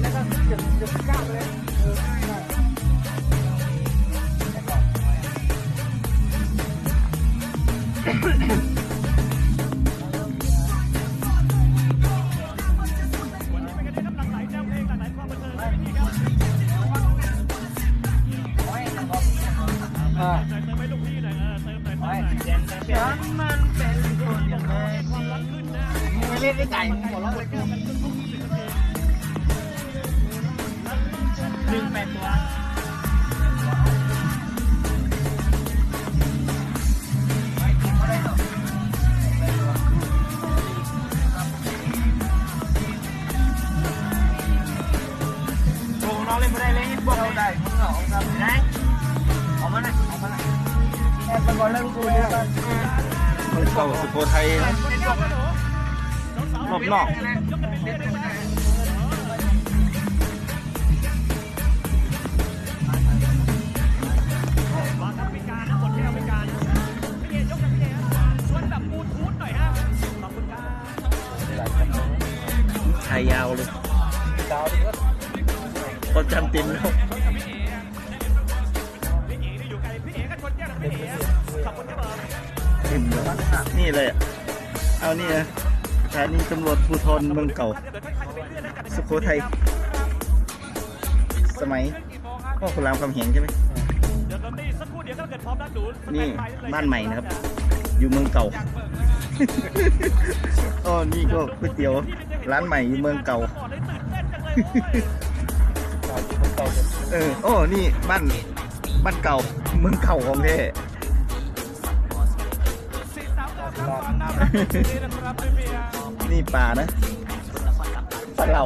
แล้วก็เก็บเก็บก้าวไปเลยเออได้อ่าฉันมันเป็นคนอย่างไรไม่เล่นได้ไก่หัวเราะเลยหนึ่ง แปดตัวโอ้น้องเล่นไม่ได้เลยพวกเราได้พวกเราครับได้ออกมาหน่อยออกมาหน่อยแอบไปก่อนแล้วกูเนี่ยเก่าสุโขทัยรอบนอก ดาวด้วยคนจำตินแล้วตินแล้วนี่เลยอะเอานี่นะสถานีตำรวจภูธรเมืองเก่า สุโขทัย สมัยพ่อคุณรามคำแหงใช่ไหมนี่บ้านใหม่นะครับ อยู่เมืองเก่าอ๋อนี่ก็ก๋วยเตี๋ยวร้านใหม่อยู่เมืองเก่า เออโอ้นี่บ้านบ้านเก่าเมืองเก่าของแท้นี่ป่านะปลาเหล่า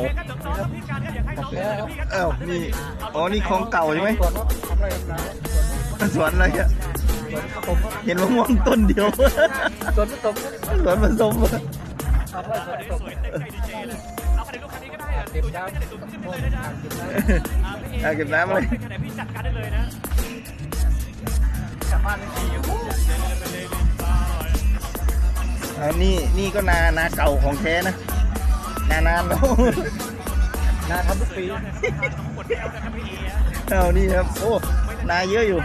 เอ้านี่อ๋อนี่ของเก่าใช่ไหมส่วนทำอะไรนะสวนอะไรอะผมเห็นมะม่วงต้นเดียวส่วนผสมสวนผสมทำอะไรส่วนผสม เก็บยาวเก็บน้ำเอาเก็บน้ำเลยกลับบ้านไม่ดีอันนี้นี่ก็นานาเก่าของแท้นะ นานานแล้วนาทำทุกปีเอานี่ครับ โอ้ นาเยอะอยู่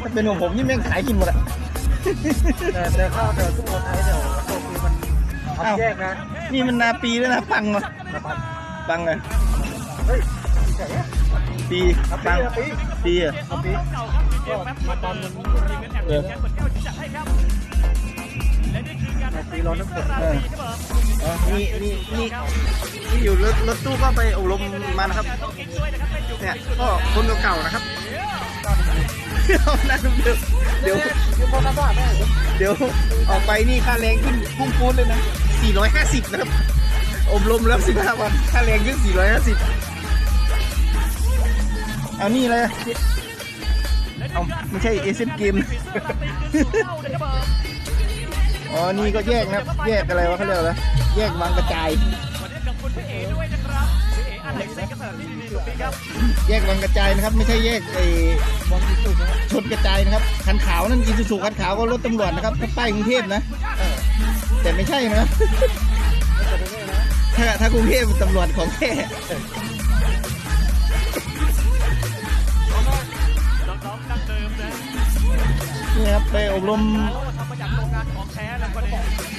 ถ้าเป็นของผมนี่แม่งขายกินหมดอะแต่แต่ข้าวแต่ทุกคนไทยเดี๋ยวโชคดีมันทำแยกนะ นี่มันนาปีแล้วนะปังเหรอ มาปันปังเลยเฮ้ยแก่เนี่ยปีครับปังปีปีอะมาปีก็มาปันมันเออปีร้อนน้ำฝนนี่นี่นี่นี่อยู่รถรถตู้ก็ไปอบรมมานะครับ เนี่ยก็คนเก่าๆนะครับเดี๋ยวเดี๋ยวออกไปนี่ค่าแรงขึ้นพุ่งปูนเลยนะ450นะครับ อบรมแล้ว15วัน ค่าแรงขึ้น450เอานี่เลยเอาไม่ใช่เอเซนเกมอ๋อ นี่ก็แยกนะครับแยกอะไรวะเขาเรียกอะไรแยกวางกระจายแยกวางกระจายนะครับ ไม่ใช่แยกไอ้บอลที่สุดนะชนกระจายนะครับคันขาวนั่นอีซูซูคันขาวก็รถตำรวจนะครับถ้าป้ายกรุงเทพนะแต่ไม่ใช่นะ ถ้าถ้ากรุงเทพตำรวจของแท้นี่ครับไปอบรม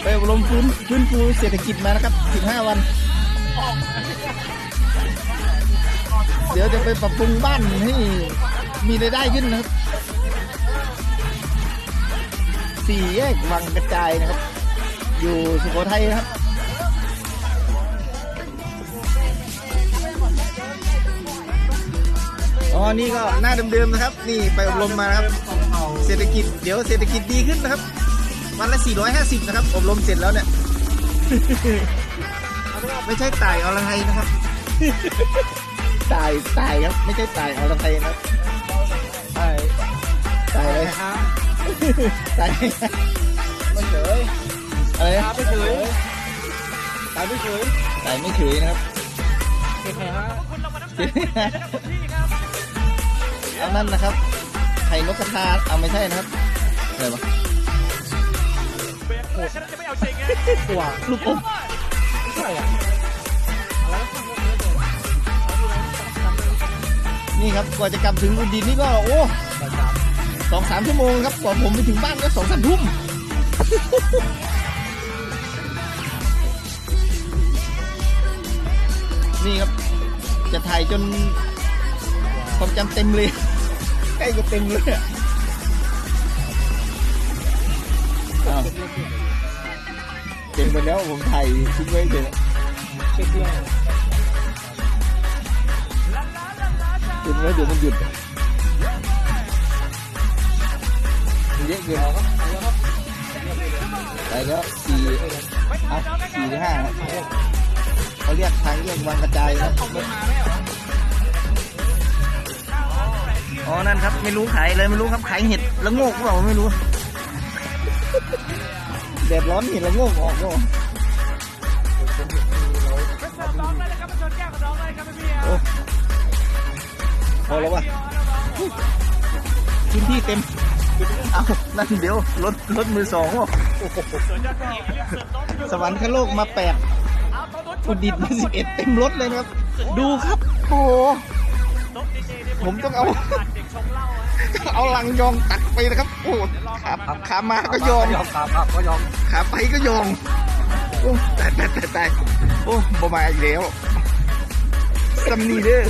ไปอบรมฟื้นฟื้นฟูเศรษฐกิจมานะครับ 15 วัน เดี๋ยวจะไปปรับปรุงบ้านให้มีรายได้ขึ้นนะครับ สี่แยกวังกระจายนะครับ อยู่สุโขทัยนะครับ อ๋อ นี่ก็หน้าเดิมๆนะครับ นี่ไปอบรมมานะครับ เศรษฐกิจ เดี๋ยวเศรษฐกิจดีขึ้นนะครับ วันละ 450 นะครับ อบรมเสร็จแล้วเนี่ย ไม่ใช่ต่ายอรไทยนะครับต่ายต่ายครับ ไม่ใช่ต่ายอรไทยนะครับใช่ต่ายอะไรฮะต่ายไม่เฉยอะไรตานะไม่เฉยตาไม่เฉยต่ายไม่เฉยนะครับเก็บแผลฮะ เอานั่นนะครับ ไข่นกกระทาเอาไม่ใช่นะครับอะไรวะตัวลูกอมไม่ใช่อะอะไรนี่ครับกว่าจะกลับถึงอุดินนี่ก็โอ้สองสามชั่วโมงครับกว่าผมไปถึงบ้านก็สองสามทุ่มนี่ครับ จะถ่ายจน ความจำเต็มเลย ใกล้จะเต็มเลยอะอ้าวเต็มไปแล้วผมถ่ายทิ้งไว้เฉยเช็คด้วยทิ้งไว้เดี๋ยวมันหยุดมันเยอะเกินไปแล้วสี่อะสี่หรือห้าครับเขาเรียกทางเรียกวางกระจายครับ อ๋อ นั่นครับ ไม่รู้ขายอะไรไม่รู้ครับ ขายเห็ดละโงกหรือเปล่าไม่รู้ แดดร้อนเห็ดละโงกออกก็ไปเสิร์ฟน้องเลยนะครับมาชนแก้วกับน้องเลยครับพี่โอ้พอแล้ววะพื้นที่เต็ม เอา นั่นเดี๋ยวรถรถมือสองว่ะโอ้โหสวนยอดผู้หญิงเรียกเสิร์ฟน้องสวรรค์คโลกมาแปดเอาโต๊ะโต๊ะชอุนดิตมาสิบเอ็ดเต็มรถเลยนะครับ ดูครับโอ้ ผมต้องเอาเด็กชงเหล้าอะเอาลังยองตักไปนะครับ โอ้ขาขามาก็ยองยอมครับครับก็ยอมขาไปก็ยองโอ้ตายตายตายตายโอ้บมาอีกแล้วซัมนีเด้อ